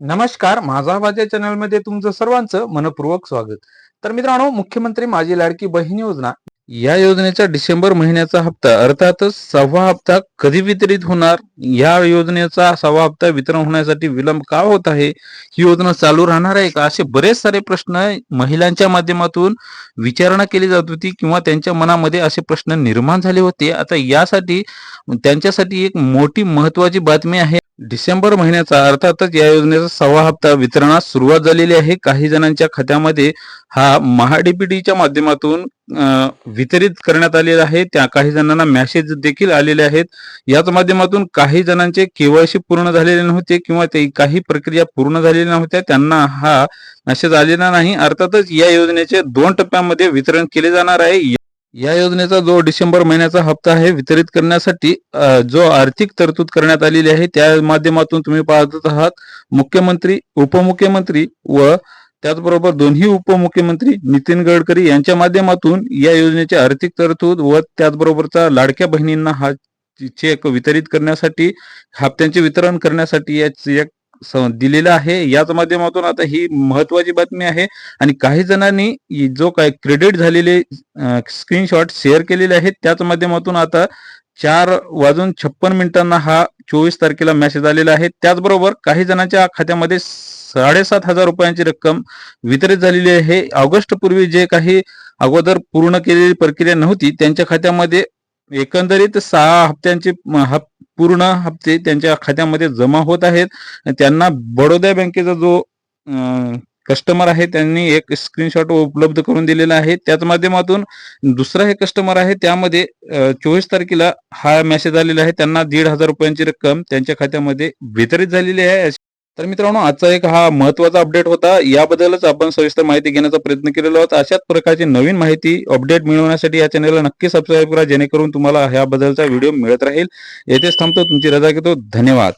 नमस्कार माझा माझ्या चॅनलमध्ये तुमचं सर्वांचं मनपूर्वक स्वागत. तर मित्रांनो मुख्यमंत्री माझी लाडकी बहीण योजना या योजनेचा डिसेंबर महिन्याचा हप्ता अर्थातच सहावा हप्ता कधी वितरित होणार? या योजनेचा सहावा हप्ता वितरण होण्यासाठी विलंब का होत आहे? ही योजना चालू राहणार आहे का? असे बरेच सारे प्रश्न महिलांच्या माध्यमातून विचारणा केली जात होती किंवा त्यांच्या मनामध्ये असे प्रश्न निर्माण झाले होते. आता यासाठी त्यांच्यासाठी एक मोठी महत्वाची बातमी आहे. डिसेंबर महिन्याचा अर्थातच या योजनेचा सहावा हप्ता वितरणास सुरुवात झालेली आहे. काही जणांच्या खात्यामध्ये हा महाडीपीटीच्या माध्यमातून वितरित करण्यात आलेला आहे. त्या काही जणांना मॅसेज देखील आलेले आहेत. याच माध्यमातून काही जणांचे केवायसी पूर्ण झालेले नव्हते किंवा ते काही प्रक्रिया पूर्ण झालेल्या नव्हत्या. त्यांना हा मॅसेज आलेला नाही. अर्थातच या योजनेचे दोन टप्प्यामध्ये वितरण केले जाणार आहे. या योजनेचा जो डिसेंबर महिन्याचा हप्ता आहे वितरित करण्यासाठी जो आर्थिक तरतूद करण्यात आलेली आहे त्या माध्यमातून तुम्ही पाहत आहात. मुख्यमंत्री उपमुख्यमंत्री व त्याचबरोबर दोन्ही उपमुख्यमंत्री नितीन गडकरी यांच्या माध्यमातून या योजनेची आर्थिक तरतूद व त्याचबरोबरचा लाडक्या बहिणींना हा चेक वितरित करण्यासाठी हप्त्यांचे वितरण करण्यासाठी या चेक दिलेला आहे. याच माध्यमातून आता ही महत्वाची बातमी आहे. आणि काही जणांनी जो काय क्रेडिट झालेले स्क्रीनशॉट शेअर केलेले आहेत त्याच माध्यमातून आता चार वाजून छप्पन मिनिटांना हा चोवीस तारखेला मेसेज आलेला आहे. त्याचबरोबर काही जणांच्या खात्यामध्ये साडेसात हजार रुपयांची रक्कम वितरित झालेली आहे. ऑगस्ट पूर्वी जे काही अगोदर पूर्ण केलेली प्रक्रिया नव्हती त्यांच्या खात्यामध्ये एकंदरीत सहा हप्त्यांची हप पूर्ण हप्ते त्यांच्या खात्यामध्ये जमा होत आहेत. त्यांना बडोदा बँकेचा जो कस्टमर आहे त्यांनी एक स्क्रीनशॉट उपलब्ध करून दिलेला आहे. त्याच माध्यमातून दुसरा हे कस्टमर आहे त्यामध्ये चोवीस तारखेला हा मेसेज आलेला आहे. त्यांना दीड हजार रुपयांची रक्कम त्यांच्या खात्यामध्ये वितरित झालेली आहे. तर मित्रांनो आजचा एक हा महत्त्वाचा अपडेट होता. याबद्दलच आपण सविस्तर माहिती घेण्याचा प्रयत्न केलेला होता अशाच प्रकारची नवीन माहिती अपडेट मिळवण्यासाठी या चॅनलला नक्की सबस्क्राईब करा जेणेकरून तुम्हाला ह्याबद्दलचा व्हिडिओ मिळत राहील. येथेच थांबतो. तुमची रजा घेतो. धन्यवाद.